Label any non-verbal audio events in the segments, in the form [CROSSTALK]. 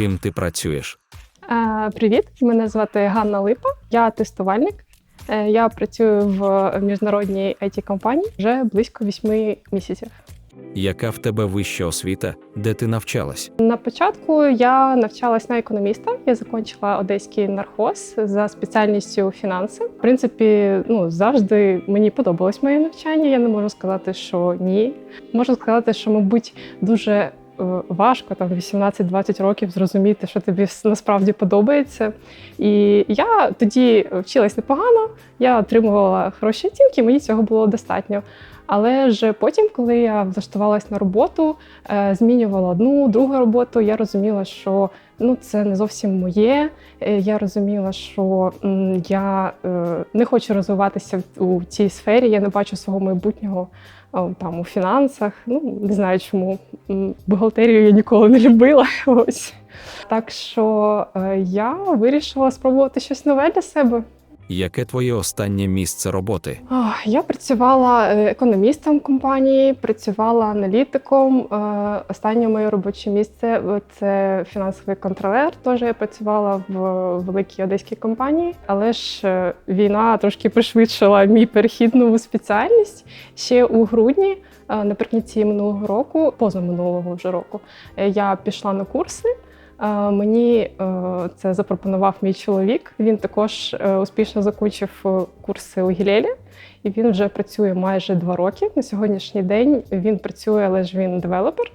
Ким ти працюєш? Е, Привіт, мене звати Ганна Липа. Я тестувальник. Е, Я працюю в міжнародній it компанії вже близько вісьми місяців. Яка в тебе вища освіта, де ти навчалась? На початку я навчалась на економіста. Я закінчила одеський нархоз за спеціальністю фінанси. В принципі, ну завжди мені подобалось моє навчання. Я не можу сказати, що ні. Можу сказати, що, мабуть, дуже важко там 18-20 років зрозуміти, що тобі насправді подобається. І я тоді вчилась непогано, я отримувала хороші оцінки, мені цього було достатньо. Але ж потім, коли я влаштувалась на роботу, е, змінювала одну, другу роботу, я розуміла, що ну це не зовсім моє. Е, Я розуміла, що я е, не хочу розвиватися у цій сфері, я не бачу свого майбутнього там у фінансах. Ну не знаю чому. Бухгалтерію я ніколи не любила. [LAUGHS] Ось так що е, я вирішила спробувати щось нове для себе. Яке твоє останнє місце роботи? Я працювала е, економістом компанії, працювала аналітиком. Е, Останнє моє робоче місце е, це фінансовий контролер. Теж я працювала в великій одеській компанії, але ж війна трошки пришвидшила мій перехід нову спеціальність ще у грудні. Наприкінці минулого року, позаминулого вже року, я пішла на курси. Мені е, це запропонував мій чоловік. Він також е, успішно закінчив е, курси у Гілелі, і він вже працює майже два роки. На сьогоднішній день він працює, але ж він девелопер.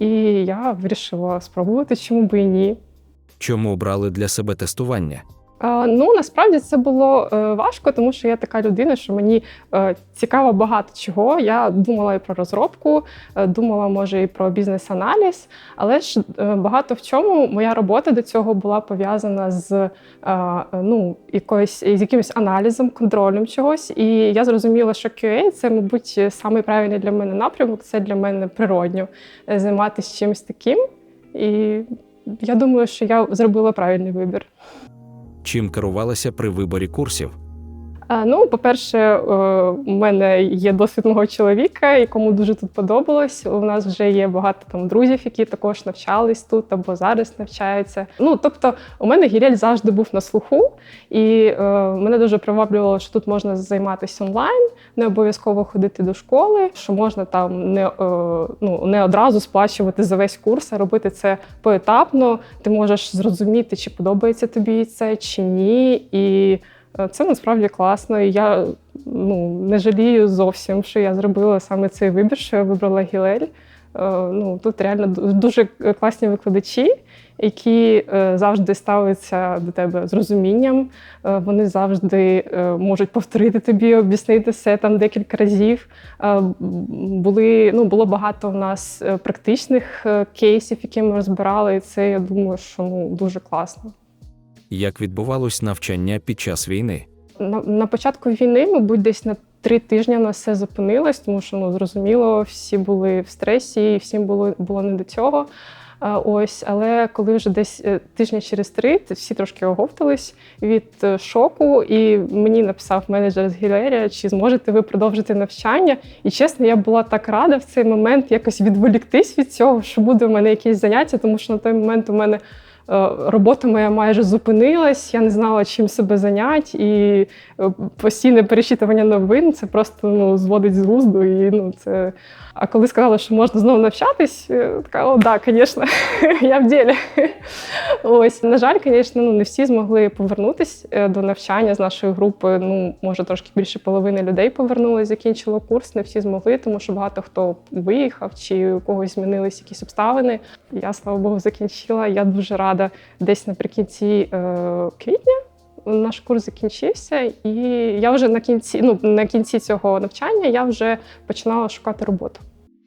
І я вирішила спробувати, чому би і ні. Чому обрали для себе тестування? Е, Ну насправді це було е, важко, тому що я така людина, що мені е, цікаво багато чого. Я думала і про розробку, думала, може, і про бізнес-аналіз, але ж багато в чому моя робота до цього була пов'язана з ну, якоюсь з якимось аналізом, контролем чогось. І я зрозуміла, що QA – це, мабуть, самий для мене напрямок. Це для мене природньо займатися чимось таким. І я думаю, що я зробила правильний вибір. Чим керувалася при виборі курсів? Ну, по-перше, е, у мене є досвід мого чоловіка, якому дуже тут подобалось. У нас вже є багато там друзів, які також навчались тут або зараз навчаються. Ну, тобто, у мене гірель завжди був на слуху, і е, мене дуже приваблювало, що тут можна займатися онлайн, не обов'язково ходити до школи, що можна там не, е, ну, не одразу сплачувати за весь курс, а робити це поетапно. Ти можеш зрозуміти, чи подобається тобі це, чи ні. І Це насправді класно. І я ну, не жалію зовсім, що я зробила саме цей вибір, що я вибрала Гілель. Е, Ну, тут реально дуже класні викладачі, які е, завжди ставляться до тебе з розумінням. Е, Вони завжди е, можуть повторити тобі, об'яснити все там декілька разів. Е, Були, ну, було багато у нас е, практичних е, кейсів, які ми розбирали, і це я думаю, що ну, дуже класно. Як відбувалось навчання під час війни? На, на початку війни, мабуть, десь на три тижні у нас все зупинилось, тому що ну зрозуміло, всі були в стресі, і всім було було не до цього. Ось, але коли вже десь е, тижня через три, всі трошки оговтались від е, шоку, і мені написав менеджер з Гілерія, чи зможете ви продовжити навчання. І чесно, я була так рада в цей момент якось відволіктись від цього, що буде у мене якесь заняття, тому що на той момент у мене. Е, Робота моя майже зупинилась, я не знала, чим себе зайняти, і постійне перечитування новин це просто ну, зводить з глузду. І, ну, це... А коли сказали, що можна знову навчатись, е, така, о, да, звісно, [LAUGHS] я в ділі. Ось, на жаль, звісно, ну, не всі змогли повернутися е, до навчання з нашої групи. Ну, може, трошки більше половини людей повернулися, закінчило курс. Не всі змогли, тому що багато хто виїхав чи у когось змінились якісь обставини. Я, слава Богу, закінчила. Я дуже рада десь наприкінці е, квітня. Наш курс закінчився, і я вже на кінці, ну на кінці цього навчання я вже починала шукати роботу.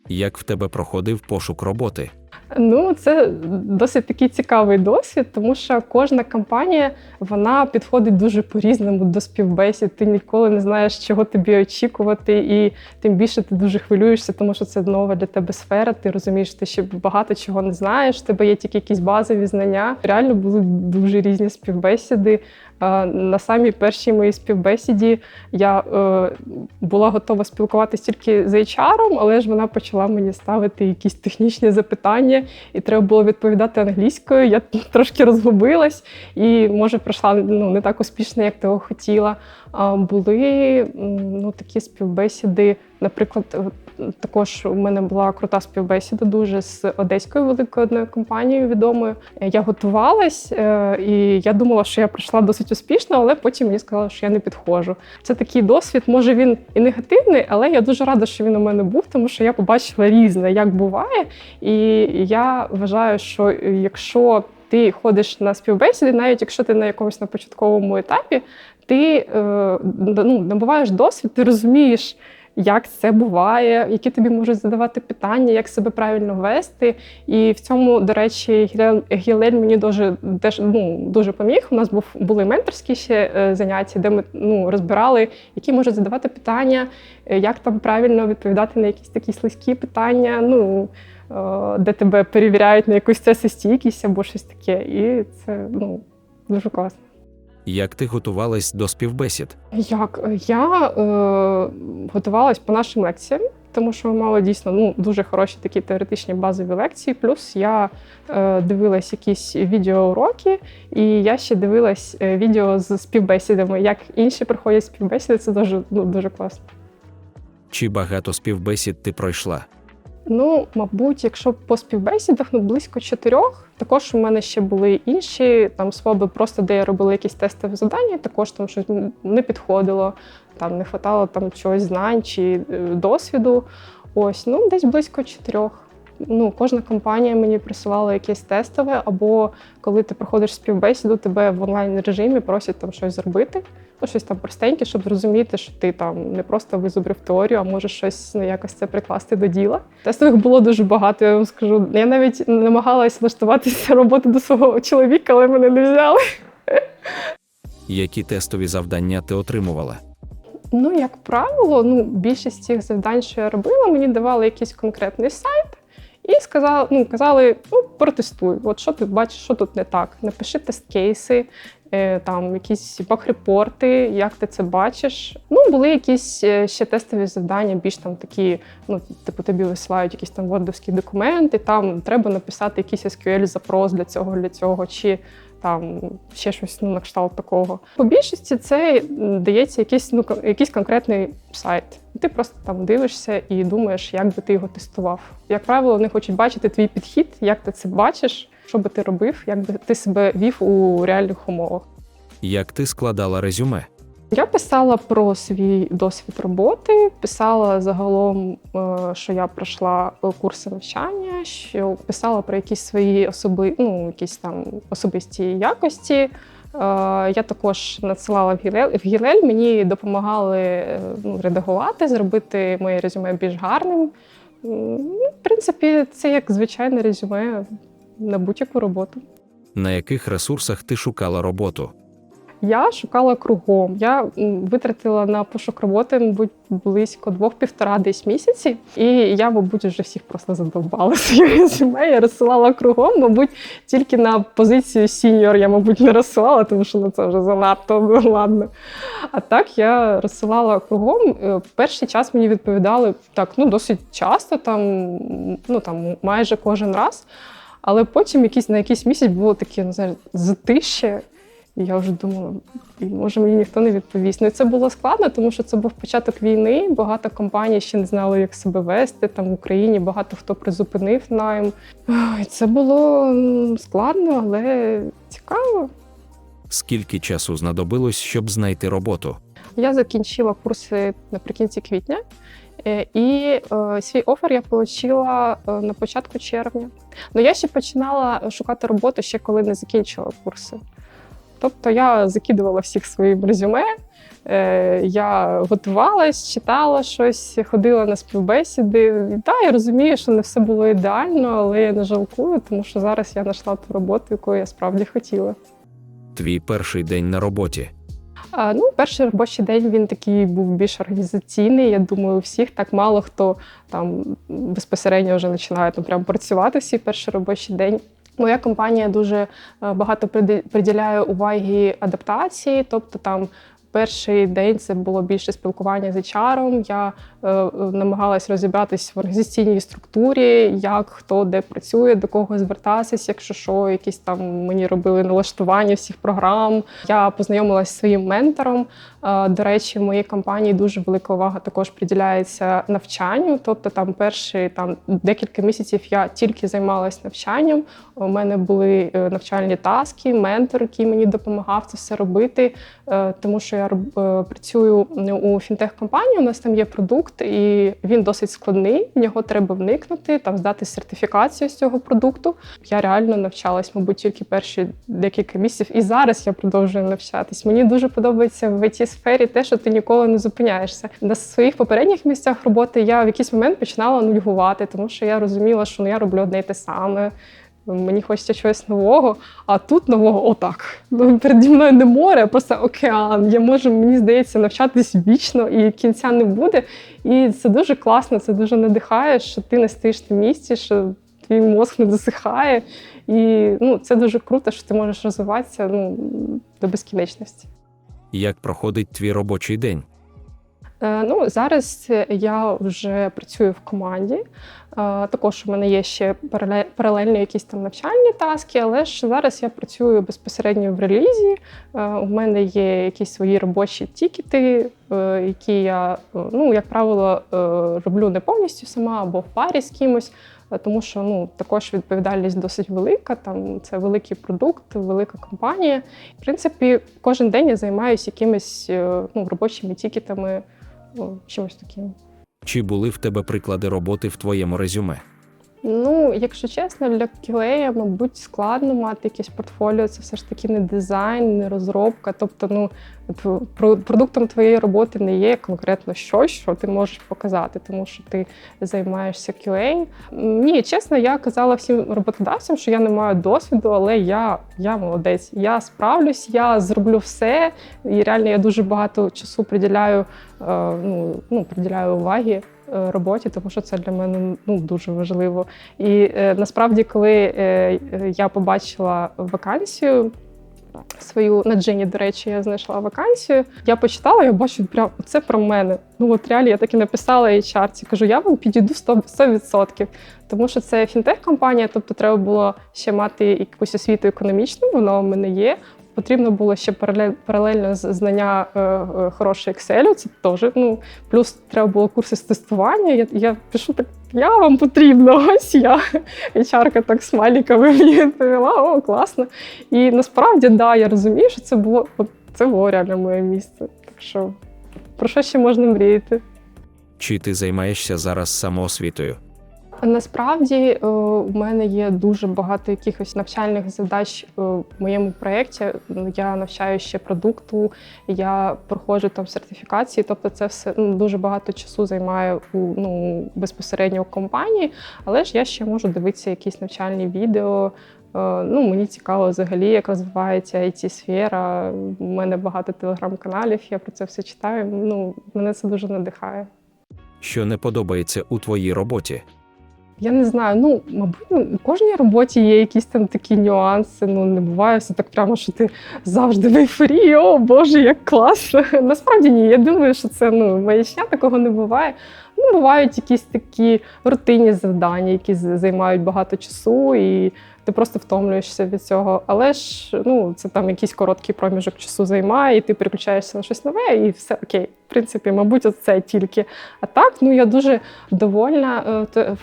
Як в тебе проходив пошук роботи? Ну, це досить такий цікавий досвід, тому що кожна компанія вона підходить дуже по-різному до співбесід. Ти ніколи не знаєш, чого тобі очікувати, і тим більше ти дуже хвилюєшся, тому що це нова для тебе сфера. Ти розумієш, ти ще багато чого не знаєш. в тебе є тільки якісь базові знання. Реально були дуже різні співбесіди. На самій першій моїй співбесіді я е, була готова спілкуватися тільки з HR, але ж вона почала мені ставити якісь технічні запитання, і треба було відповідати англійською. Я трошки розгубилась і, може, пройшла ну, не так успішно, як того хотіла. Були ну, такі співбесіди. Наприклад, також у мене була крута співбесіда дуже з одеською великою одною компанією відомою. Е, Я готувалась, е, і я думала, що я пройшла досить успішно, але потім мені сказали, що я не підходжу. Це такий досвід. Може він і негативний, але я дуже рада, що він у мене був, тому що я побачила різне, як буває. І я вважаю, що якщо ти ходиш на співбесіди, навіть якщо ти на якомусь на початковому етапі, ти е, ну, набуваєш досвід, ти розумієш, як це буває, які тобі можуть задавати питання, як себе правильно вести. І в цьому, до речі, Гілель, мені дуже теж ну, дуже поміг. У нас був були менторські ще е, заняття, де ми ну, розбирали, які можуть задавати питання, е, як там правильно відповідати на якісь такі слизькі питання. Ну де тебе перевіряють на якусь стресостійкість або щось таке. І це ну, дуже класно. Як ти готувалась до співбесід? Як я е, готувалась по нашим лекціям, тому що ми мали дійсно ну, дуже хороші такі теоретичні базові лекції. Плюс я е, дивилась якісь відеоуроки, і я ще дивилась е, відео з співбесідами. Як інші проходять співбесіди, це дуже, ну, дуже класно. Чи багато співбесід ти пройшла? Ну, мабуть, якщо по співбесідах, ну близько чотирьох. Також у мене ще були інші там спроби, просто де я робила якісь тестові завдання, також там щось не підходило, там не хватало там чогось знань чи е, досвіду. Ось, ну десь близько чотирьох. Ну, кожна компанія мені присилала якесь тестове, або коли ти проходиш співбесіду, тебе в онлайн режимі просять там щось зробити, ну щось там простеньке, щоб зрозуміти, що ти там не просто визубрив теорію, а можеш щось ну, якось це прикласти до діла. Тестових було дуже багато, я вам скажу. Я навіть намагалась влаштуватися роботи до свого чоловіка, але мене не взяли. Які тестові завдання ти отримувала? Ну, як правило, ну, більшість цих завдань, що я робила, мені давали якийсь конкретний сайт і сказали, ну, казали, ну, протестуй, от що ти бачиш, що тут не так. Напиши тест-кейси, е, там якісь баг-репорти, як ти це бачиш. Ну, були якісь е, ще тестові завдання, більш там такі, ну, типу, тобі висилають якісь там вордовські документи, там треба написати якийсь SQL-запрос для цього, для цього. чи там ще щось ну, на кшталт такого. По більшості це дається якийсь, ну, якийсь конкретний сайт. Ти просто там дивишся і думаєш, як би ти його тестував. Як правило, вони хочуть бачити твій підхід, як ти це бачиш, що би ти робив, як би ти себе вів у реальних умовах. Як ти складала резюме? Я писала про свій досвід роботи, писала загалом, е, що я пройшла е, курси навчання, що писала про якісь свої особи, ну, якісь там особисті якості. Е, Я також надсилала в Гілель. В Гілель мені допомагали ну, редагувати, зробити моє резюме більш гарним. Ну, В принципі, це як звичайне резюме на будь-яку роботу. На яких ресурсах ти шукала роботу? Я шукала кругом. Я витратила на пошук роботи, мабуть, близько двох-півтора десь місяці. І я, мабуть, вже всіх просто задовбала [LAUGHS] своє резюме. Я розсилала кругом. Мабуть, тільки на позицію сіньор я, мабуть, не розсилала, тому що ну, це вже занадто ну, ладно. А так я розсилала кругом. Е, Перший час мені відповідали так, ну досить часто, там, ну там майже кожен раз. Але потім якийсь, на якийсь місяць було таке, не знаю, затище. Я вже думала, може мені ніхто не відповість. Ну і це було складно, тому що це був початок війни. Багато компаній ще не знали, як себе вести. Там в Україні багато хто призупинив найм. Це було складно, але цікаво. Скільки часу знадобилось, щоб знайти роботу? Я закінчила курси наприкінці квітня, е, і е, свій офер я отримала е, на початку червня. Ну я ще починала шукати роботу ще коли не закінчила курси. Тобто я закидувала всіх своїм резюме, е, я готувалась, читала щось, ходила на співбесіди. І так, я розумію, що не все було ідеально, але я не жалкую, тому що зараз я знайшла ту роботу, яку я справді хотіла. Твій перший день на роботі. А, ну, перший робочий день він такий був більш організаційний. Я думаю, у всіх так мало хто там безпосередньо вже починає там прям працювати свій перший робочий день. Моя компанія дуже е, багато приділяє уваги адаптації, тобто там. Перший день це було більше спілкування з HR. Я е, намагалась розібратись в організаційній структурі, як хто де працює, до кого звертатись, якщо що, якісь там мені робили налаштування всіх програм. Я познайомилася зі своїм ментором. Е, До речі, в моїй компанії дуже велика увага також приділяється навчанню. Тобто, там перші там декілька місяців я тільки займалась навчанням. У мене були е, навчальні таски, ментор, який мені допомагав це все робити, Е, тому що я е, працюю у фінтех-компанії. У нас там є продукт, і він досить складний. В нього треба вникнути, там здати сертифікацію з цього продукту. Я реально навчалась, мабуть, тільки перші декілька місяців, і зараз я продовжую навчатись. Мені дуже подобається в it сфері те, що ти ніколи не зупиняєшся. На своїх попередніх місцях роботи я в якийсь момент починала нудьгувати, тому що я розуміла, що ну я роблю одне й те саме. Мені хочеться чогось нового, а тут нового отак. Ну, переді мною не море, а просто океан. Я можу, мені здається, навчатись вічно і кінця не буде. І це дуже класно, це дуже надихає, що ти не стоїш на місці, що твій мозк не досихає. І ну, це дуже круто, що ти можеш розвиватися ну, до безкінечності. Як проходить твій робочий день? Е, Ну, зараз я вже працюю в команді. Е, Також у мене є ще паралельно якісь там навчальні таски, але ж зараз я працюю безпосередньо в релізі. Е, У мене є якісь свої робочі тікети, які я, ну, як правило, роблю не повністю сама або в парі з кимось. Тому що ну також відповідальність досить велика. Там це великий продукт, велика компанія. В принципі, кожен день я займаюся якимись ну, робочими тікетами, чимось таким. Чи були в тебе приклади роботи в твоєму резюме? Ну, якщо чесно, для QA, мабуть, складно мати якесь портфоліо. Це все ж таки не дизайн, не розробка. Тобто, ну про- продуктом твоєї роботи не є конкретно щось, що ти можеш показати, тому що ти займаєшся QA. Ні, чесно, я казала всім роботодавцям, що я не маю досвіду, але я, я молодець. Я справлюсь, я зроблю все. І реально я дуже багато часу приділяю, е, ну, ну, приділяю уваги роботі, тому що це для мене ну, дуже важливо. І е, насправді, коли е, е, я побачила вакансію. Свою на Джині, до речі, я знайшла вакансію. Я почитала, я бачу, прям це про мене. Ну от реально я так і написала HR, кажу, я вам підійду 100%, 100%. Тому що це фінтех-компанія, тобто треба було ще мати якусь освіту економічну, воно в мене є. Потрібно було ще паралельно знання е, е, хорошого Excel, це теж. Ну, плюс треба було курси з тестування. Я, я пишу так, я вам потрібно, ось я. HR так смайліками мені відповіла, о, класно. І насправді, да, я розумію, що це було це було реально моє місце. Так що про що ще можна мріяти? Чи ти займаєшся зараз самоосвітою? Насправді е, у мене є дуже багато якихось навчальних задач е, в моєму проєкті. Я навчаю ще продукту, я проходжу там сертифікації. Тобто, це все ну, дуже багато часу займає у ну безпосередньо у компанії. Але ж я ще можу дивитися якісь навчальні відео. Е, Ну, мені цікаво взагалі, як розвивається it сфера У мене багато телеграм-каналів, я про це все читаю. Ну, мене це дуже надихає. Що не подобається у твоїй роботі? Я не знаю, ну мабуть, ну, у кожній роботі є якісь там такі нюанси. Ну не буває все так прямо, що ти завжди в ейфорії, о Боже, як класно. [LAUGHS] Насправді ні. Я думаю, що це ну маячня, такого не буває. Ну, бувають якісь такі рутинні завдання, які займають багато часу, і ти просто втомлюєшся від цього. Але ж ну, це там якийсь короткий проміжок часу займає, і ти переключаєшся на щось нове, і все окей. В принципі, мабуть, оце тільки. А так, ну я дуже довольна, е,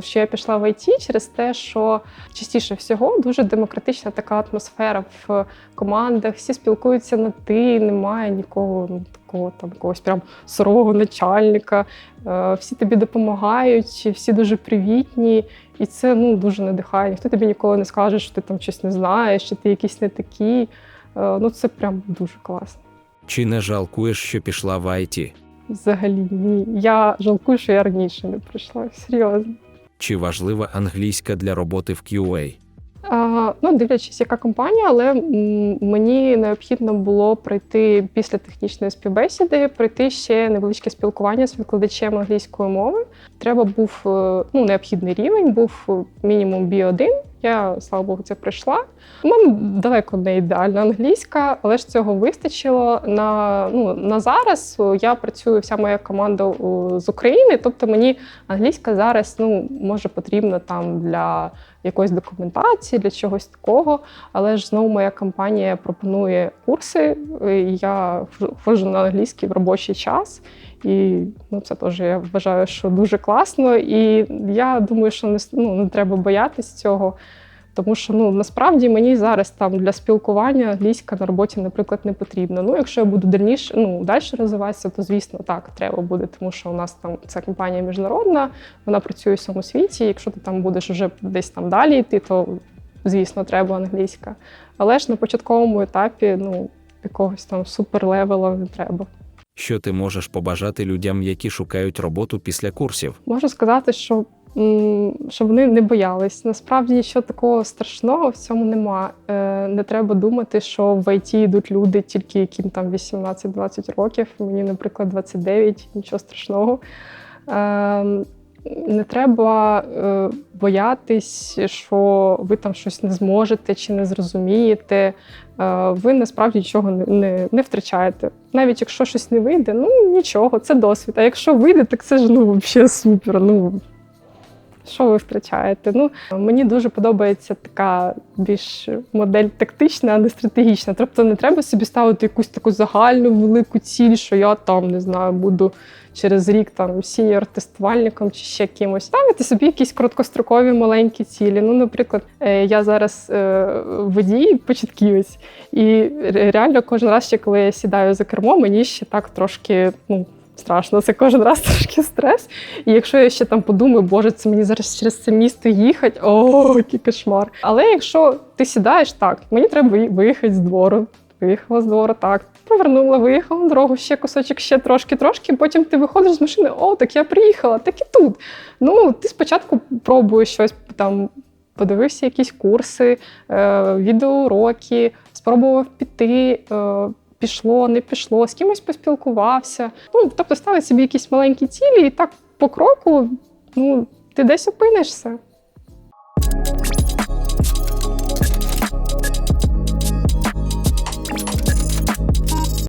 що я пішла в ІТ через те, що частіше всього дуже демократична така атмосфера в командах. Всі спілкуються на ти, немає нікого ну, такого там якогось прям сурового начальника. Е, Всі тобі допомагають, всі дуже привітні, і це ну дуже надихає. Ніхто тобі ніколи не скаже, що ти там щось не знаєш, що ти якийсь не такий. Е, Ну це прям дуже класно. Чи не жалкуєш, що пішла в IT? Взагалі ні. Я жалкую, що я раніше не прийшла. Серйозно. Чи важлива англійська для роботи в QA? Ну, дивлячись, яка компанія, але мені необхідно було пройти після технічної співбесіди, пройти ще невеличке спілкування з викладачем англійської мови. Треба був е, ну, необхідний рівень, був мінімум B1. Я, слава Богу, це пройшла. У мене далеко не ідеальна англійська, але ж цього вистачило. На, ну, на зараз я працюю, вся моя команда з України, тобто мені англійська зараз ну, може потрібна там для якоїсь документації, для чогось такого. Але ж знову моя компанія пропонує курси. і Я ходжу на англійський в робочий час. І ну, це теж я вважаю, що дуже класно. І я думаю, що не, ну, не треба боятись цього. Тому що ну насправді мені зараз там для спілкування англійська на роботі, наприклад, не потрібна. Ну, якщо я буду дальніше, ну далі розвиватися, то звісно так треба буде, тому що у нас там ця компанія міжнародна, вона працює у всьому світі. Якщо ти там будеш вже десь там далі йти, то звісно треба англійська. Але ж на початковому етапі ну якогось там суперлевела не треба. Що ти можеш побажати людям, які шукають роботу після курсів? Можу сказати, що, щоб вони не боялись. Насправді нічого такого страшного в цьому нема. Е, Не треба думати, що в ІТ йдуть люди, тільки яким там 18-20 років. Мені, наприклад, 29, нічого страшного. Не треба е, боятись, що ви там щось не зможете чи не зрозумієте. Е, Ви насправді нічого не, не, не втрачаєте. Навіть якщо щось не вийде, ну нічого, це досвід. А якщо вийде, так це ж ну взагалі супер. Ну що ви втрачаєте? Ну мені дуже подобається така більш модель тактична, а не стратегічна. Тобто не треба собі ставити якусь таку загальну велику ціль, що я там не знаю, буду через рік там сіньор тестувальником чи ще кимось. Ставити собі якісь короткострокові маленькі цілі. Ну, наприклад, е, я зараз е, водій початківець, і реально кожен раз, ще коли я сідаю за кермо, мені ще так трошки ну. Страшно, це кожен раз [LAUGHS] трошки стрес. І якщо я ще там подумаю, боже, це мені зараз через це місто їхати, о, який кошмар. Але якщо ти сідаєш так, мені треба виїхати з двору. Виїхала з двору, так, повернула, виїхала на дорогу, ще кусочок, ще трошки, трошки. Потім ти виходиш з машини, о, так я приїхала, так і тут. Ну, ти спочатку пробуєш щось там. Подивився якісь курси, е, відеоуроки, спробував піти, е, пішло, не пішло, з кимось поспілкувався. Ну тобто ставить собі якісь маленькі цілі, і так по кроку ну, ти десь опинишся.